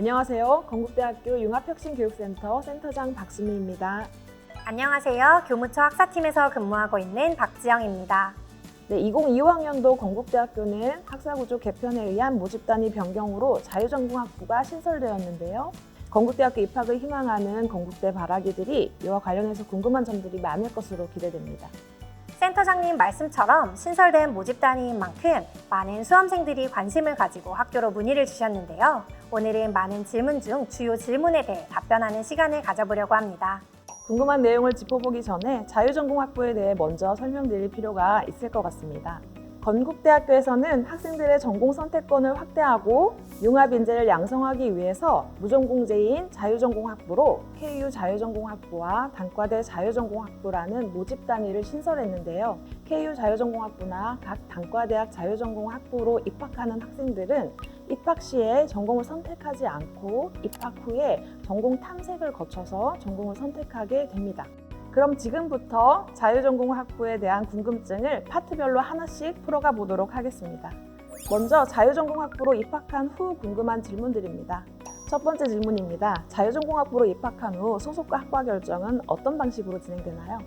안녕하세요. 건국대학교 융합혁신교육센터 센터장 박수미입니다. 안녕하세요. 교무처 학사팀에서 근무하고 있는 박지영입니다. 네, 2025학년도 건국대학교는 학사구조 개편에 의한 모집단위 변경으로 자유전공학부가 신설되었는데요. 건국대학교 입학을 희망하는 건국대 바라기들이 이와 관련해서 궁금한 점들이 많을 것으로 기대됩니다. 센터장님 말씀처럼 신설된 모집단위인 만큼 많은 수험생들이 관심을 가지고 학교로 문의를 주셨는데요. 오늘은 많은 질문 중 주요 질문에 대해 답변하는 시간을 가져보려고 합니다. 궁금한 내용을 짚어보기 전에 자유전공 학부에 대해 먼저 설명드릴 필요가 있을 것 같습니다. 건국대학교에서는 학생들의 전공 선택권을 확대하고 융합 인재를 양성하기 위해서 무전공제인 자유전공학부로 KU 자유전공학부와 단과대 자유전공학부라는 모집 단위를 신설했는데요. KU 자유전공학부나 각 단과대학 자유전공학부로 입학하는 학생들은 입학 시에 전공을 선택하지 않고 입학 후에 전공 탐색을 거쳐서 전공을 선택하게 됩니다. 그럼 지금부터 자유전공 학부에 대한 궁금증을 파트별로 하나씩 풀어가 보도록 하겠습니다. 먼저 자유전공 학부로 입학한 후 궁금한 질문들입니다. 첫 번째 질문입니다. 자유전공 학부로 입학한 후 소속과 학과 결정은 어떤 방식으로 진행되나요?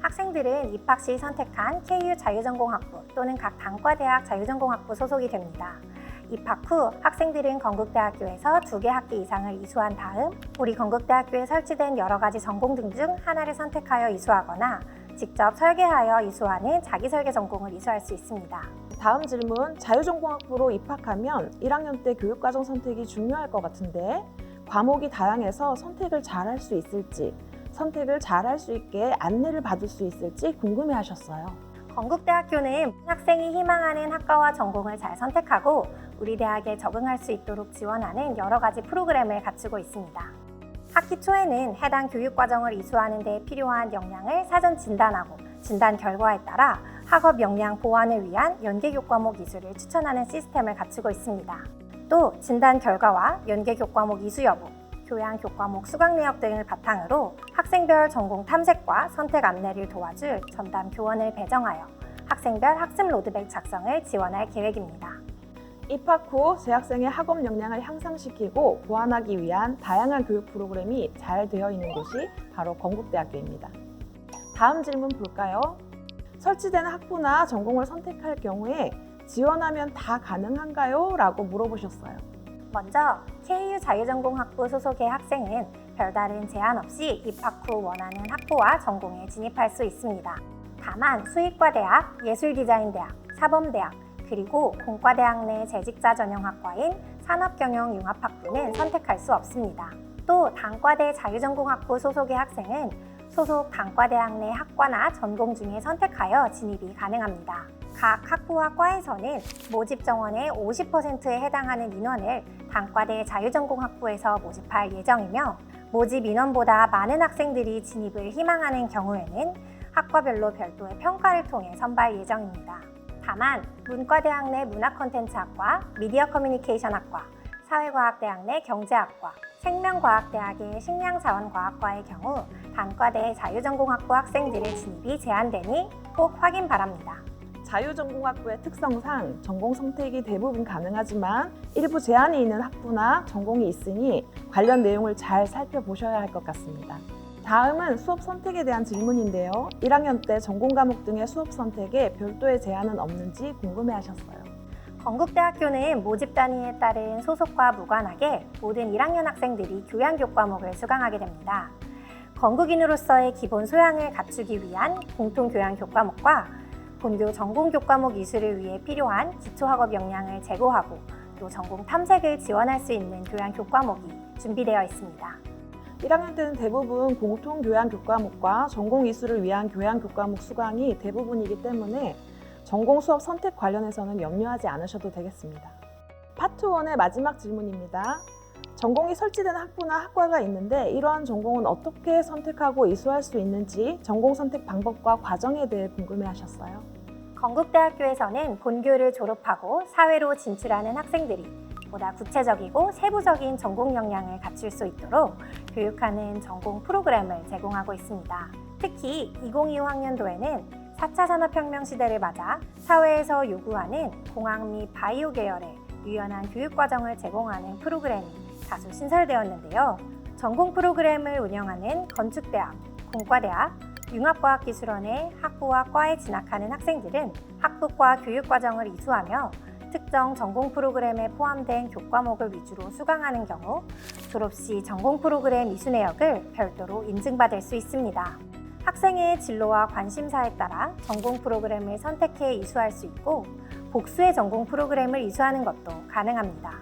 학생들은 입학 시 선택한 KU 자유전공학부 또는 각 단과대학 자유전공학부 소속이 됩니다. 입학 후 학생들은 건국대학교에서 두 개 학기 이상을 이수한 다음 우리 건국대학교에 설치된 여러 가지 전공 등 중 하나를 선택하여 이수하거나 직접 설계하여 이수하는 자기설계 전공을 이수할 수 있습니다. 다음 질문. 자유전공학부로 입학하면 1학년 때 교육과정 선택이 중요할 것 같은데 과목이 다양해서 선택을 잘 할 수 있을지 선택을 잘 할 수 있게 안내를 받을 수 있을지 궁금해 하셨어요. 건국대학교는 학생이 희망하는 학과와 전공을 잘 선택하고 우리 대학에 적응할 수 있도록 지원하는 여러 가지 프로그램을 갖추고 있습니다. 학기 초에는 해당 교육 과정을 이수하는 데 필요한 역량을 사전 진단하고 진단 결과에 따라 학업 역량 보완을 위한 연계교 과목 이수를 추천하는 시스템을 갖추고 있습니다. 또 진단 결과와 연계교 과목 이수 여부, 교양 교과목 수강 내역 등을 바탕으로 학생별 전공 탐색과 선택 안내를 도와줄 전담 교원을 배정하여 학생별 학습 로드맵 작성을 지원할 계획입니다. 입학 후 재학생의 학업 역량을 향상시키고 보완하기 위한 다양한 교육 프로그램이 잘 되어 있는 곳이 바로 건국대학교입니다. 다음 질문 볼까요? 설치된 학부나 전공을 선택할 경우에 지원하면 다 가능한가요? 라고 물어보셨어요. 먼저 KU 자유전공학부 소속의 학생은 별다른 제한 없이 입학 후 원하는 학부와 전공에 진입할 수 있습니다. 다만 수의과대학, 예술디자인대학, 사범대학, 그리고 공과대학 내 재직자 전형학과인 산업경영융합학부는 선택할 수 없습니다. 또 단과대 자유전공학부 소속의 학생은 소속 단과대학 내 학과나 전공 중에 선택하여 진입이 가능합니다. 각 학부와 과에서는 모집 정원의 50%에 해당하는 인원을 단과대 자유전공학부에서 모집할 예정이며 모집 인원보다 많은 학생들이 진입을 희망하는 경우에는 학과별로 별도의 평가를 통해 선발 예정입니다. 다만 문과대학 내 문화콘텐츠학과, 미디어 커뮤니케이션학과, 사회과학대학 내 경제학과, 생명과학대학의 식량자원과학과의 경우 단과대 자유전공학부 학생들의 진입이 제한되니 꼭 확인 바랍니다. 자유전공학부의 특성상 전공 선택이 대부분 가능하지만 일부 제한이 있는 학부나 전공이 있으니 관련 내용을 잘 살펴보셔야 할 것 같습니다. 다음은 수업 선택에 대한 질문인데요. 1학년 때 전공 과목 등의 수업 선택에 별도의 제한은 없는지 궁금해 하셨어요. 건국대학교는 모집 단위에 따른 소속과 무관하게 모든 1학년 학생들이 교양교 과목을 수강하게 됩니다. 건국인으로서의 기본 소양을 갖추기 위한 공통교양교 과목과 본교 전공교 과목 이수를 위해 필요한 기초학업 역량을 제고하고 또 전공 탐색을 지원할 수 있는 교양교 과목이 준비되어 있습니다. 1학년 때는 대부분 공통 교양 교과목과 전공 이수를 위한 교양 교과목 수강이 대부분이기 때문에 전공 수업 선택 관련해서는 염려하지 않으셔도 되겠습니다. 파트 1의 마지막 질문입니다. 전공이 설치된 학부나 학과가 있는데 이러한 전공은 어떻게 선택하고 이수할 수 있는지 전공 선택 방법과 과정에 대해 궁금해 하셨어요. 건국대학교에서는 본교를 졸업하고 사회로 진출하는 학생들이 보다 구체적이고 세부적인 전공 역량을 갖출 수 있도록 교육하는 전공 프로그램을 제공하고 있습니다. 특히 2025 학년도에는 4차 산업혁명 시대를 맞아 사회에서 요구하는 공학 및 바이오 계열의 유연한 교육 과정을 제공하는 프로그램이 다수 신설되었는데요. 전공 프로그램을 운영하는 건축대학, 공과대학, 융합과학기술원의 학부와 과에 진학하는 학생들은 학부과 교육과정을 이수하며 특정 전공 프로그램에 포함된 교과목을 위주로 수강하는 경우 졸업 시 전공 프로그램 이수 내역을 별도로 인증받을 수 있습니다. 학생의 진로와 관심사에 따라 전공 프로그램을 선택해 이수할 수 있고 복수의 전공 프로그램을 이수하는 것도 가능합니다.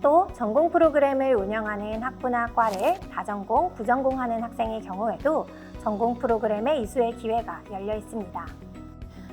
또 전공 프로그램을 운영하는 학부나 과를 다전공, 부전공하는 학생의 경우에도 전공 프로그램의 이수의 기회가 열려 있습니다.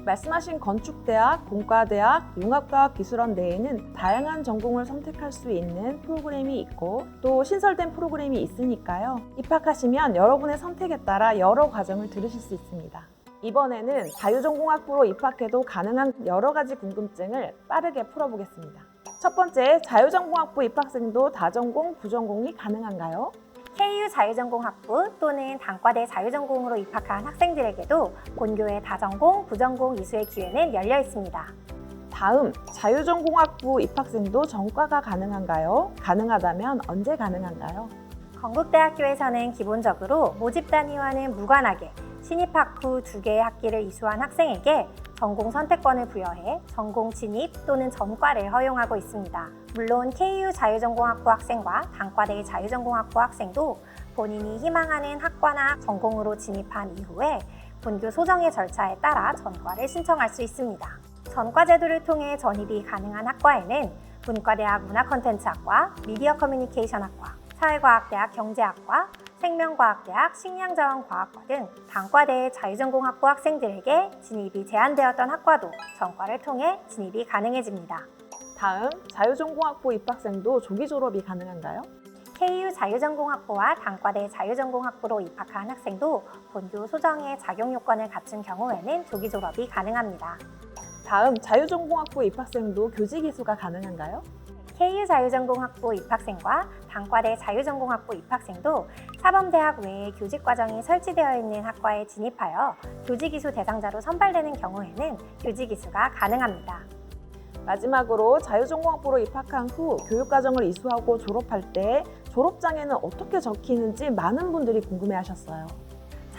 말씀하신 건축대학, 공과대학, 융합과학기술원 내에는 다양한 전공을 선택할 수 있는 프로그램이 있고 또 신설된 프로그램이 있으니까요. 입학하시면 여러분의 선택에 따라 여러 과정을 들으실 수 있습니다. 이번에는 자유전공학부로 입학해도 가능한 여러 가지 궁금증을 빠르게 풀어보겠습니다. 첫 번째, 자유전공학부 입학생도 다전공, 부전공이 가능한가요? KU 자유전공학부 또는 단과대 자유전공으로 입학한 학생들에게도 본교의 다전공, 부전공 이수의 기회는 열려 있습니다. 다음, 자유전공학부 입학생도 전과가 가능한가요? 가능하다면 언제 가능한가요? 건국대학교에서는 기본적으로 모집 단위와는 무관하게 신입 학 후 두 개의 학기를 이수한 학생에게 전공 선택권을 부여해 전공 진입 또는 전과를 허용하고 있습니다. 물론 KU 자유전공학부 학생과 단과대 자유전공학부 학생도 본인이 희망하는 학과나 전공으로 진입한 이후에 본교 소정의 절차에 따라 전과를 신청할 수 있습니다. 전과 제도를 통해 전입이 가능한 학과에는 문과대학 문화컨텐츠학과, 미디어 커뮤니케이션학과, 사회과학대학 경제학과, 생명과학대학 식량자원과학과 등 단과대 자유전공학부 학생들에게 진입이 제한되었던 학과도 전과를 통해 진입이 가능해집니다. 다음, 자유전공학부 입학생도 조기 졸업이 가능한가요? KU 자유전공학부와 단과대 자유전공학부로 입학한 학생도 본교 소정의 자격 요건을 갖춘 경우에는 조기 졸업이 가능합니다. 다음, 자유전공학부 입학생도 교직 이수가 가능한가요? KU 자유전공학부 입학생과 단과대 자유전공학부 입학생도 사범대학 외에 교직 과정이 설치되어 있는 학과에 진입하여 교직 이수 대상자로 선발되는 경우에는 교직 이수가 가능합니다. 마지막으로 자유전공학부로 입학한 후 교육과정을 이수하고 졸업할 때 졸업장에는 어떻게 적히는지 많은 분들이 궁금해하셨어요.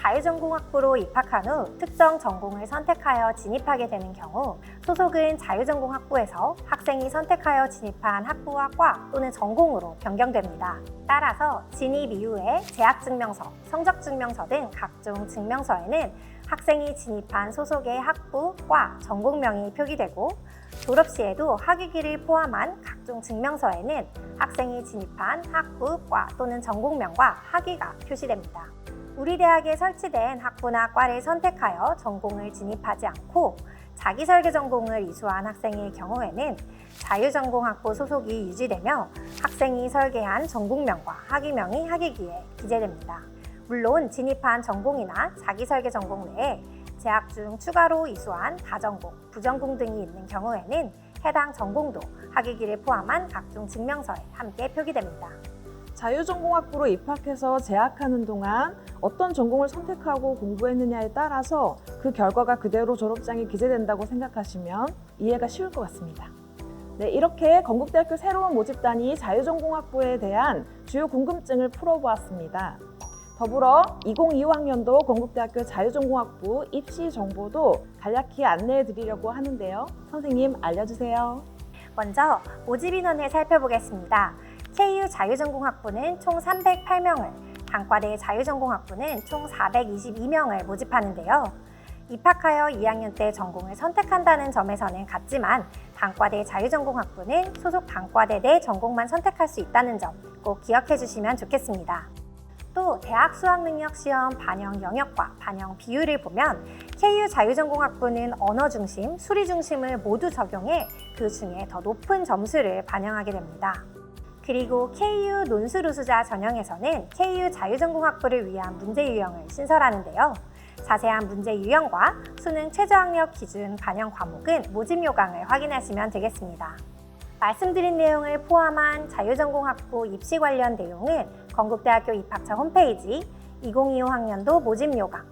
자유전공 학부로 입학한 후 특정 전공을 선택하여 진입하게 되는 경우 소속은 자유전공 학부에서 학생이 선택하여 진입한 학부와 과 또는 전공으로 변경됩니다. 따라서 진입 이후에 재학증명서, 성적증명서 등 각종 증명서에는 학생이 진입한 소속의 학부, 과, 전공명이 표기되고 졸업 시에도 학위기를 포함한 각종 증명서에는 학생이 진입한 학부, 과 또는 전공명과 학위가 표시됩니다. 우리 대학에 설치된 학부나 과를 선택하여 전공을 진입하지 않고 자기설계 전공을 이수한 학생의 경우에는 자유전공학부 소속이 유지되며 학생이 설계한 전공명과 학위명이 학위기에 기재됩니다. 물론 진입한 전공이나 자기설계 전공 외에 재학 중 추가로 이수한 다전공, 부전공 등이 있는 경우에는 해당 전공도 학위기를 포함한 각종 증명서에 함께 표기됩니다. 자유전공학부로 입학해서 재학하는 동안 어떤 전공을 선택하고 공부했느냐에 따라서 그 결과가 그대로 졸업장에 기재된다고 생각하시면 이해가 쉬울 것 같습니다. 네, 이렇게 건국대학교 새로운 모집단이 자유전공학부에 대한 주요 궁금증을 풀어보았습니다. 더불어 2025학년도 건국대학교 자유전공학부 입시 정보도 간략히 안내해 드리려고 하는데요. 선생님 알려주세요. 먼저 모집 인원을 살펴보겠습니다. KU 자유전공학부는 총 308명을, 단과대 자유전공학부는 총 422명을 모집하는데요. 입학하여 2학년 때 전공을 선택한다는 점에서는 같지만 단과대 자유전공학부는 소속 단과대 내 전공만 선택할 수 있다는 점 꼭 기억해 주시면 좋겠습니다. 또 대학 수학능력 시험 반영 영역과 반영 비율을 보면 KU 자유전공학부는 언어 중심, 수리 중심을 모두 적용해 그 중에 더 높은 점수를 반영하게 됩니다. 그리고 KU 논술우수자 전형에서는 KU 자유전공학부를 위한 문제 유형을 신설하는데요. 자세한 문제 유형과 수능 최저학력 기준 반영 과목은 모집 요강을 확인하시면 되겠습니다. 말씀드린 내용을 포함한 자유전공학부 입시 관련 내용은 건국대학교 입학처 홈페이지 2025 학년도 모집 요강,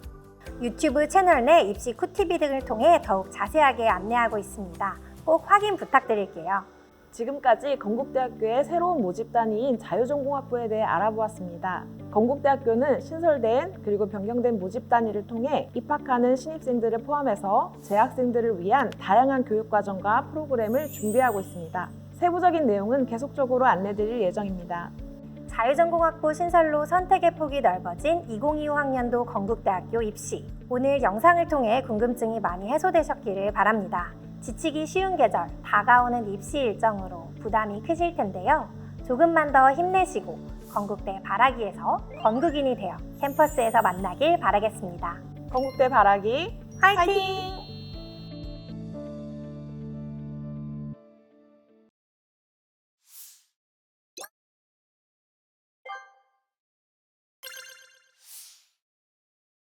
유튜브 채널 내 입시 쿨TV 등을 통해 더욱 자세하게 안내하고 있습니다. 꼭 확인 부탁드릴게요. 지금까지 건국대학교의 새로운 모집단위인 자유전공학부에 대해 알아보았습니다. 건국대학교는 신설된 그리고 변경된 모집단위를 통해 입학하는 신입생들을 포함해서 재학생들을 위한 다양한 교육과정과 프로그램을 준비하고 있습니다. 세부적인 내용은 계속적으로 안내드릴 예정입니다. 자유전공학부 신설로 선택의 폭이 넓어진 2025 학년도 건국대학교 입시. 오늘 영상을 통해 궁금증이 많이 해소되셨기를 바랍니다. 지치기 쉬운 계절, 다가오는 입시 일정으로 부담이 크실 텐데요. 조금만 더 힘내시고 건국대 바라기에서 건국인이 되어 캠퍼스에서 만나길 바라겠습니다. 건국대 바라기 화이팅! 화이팅!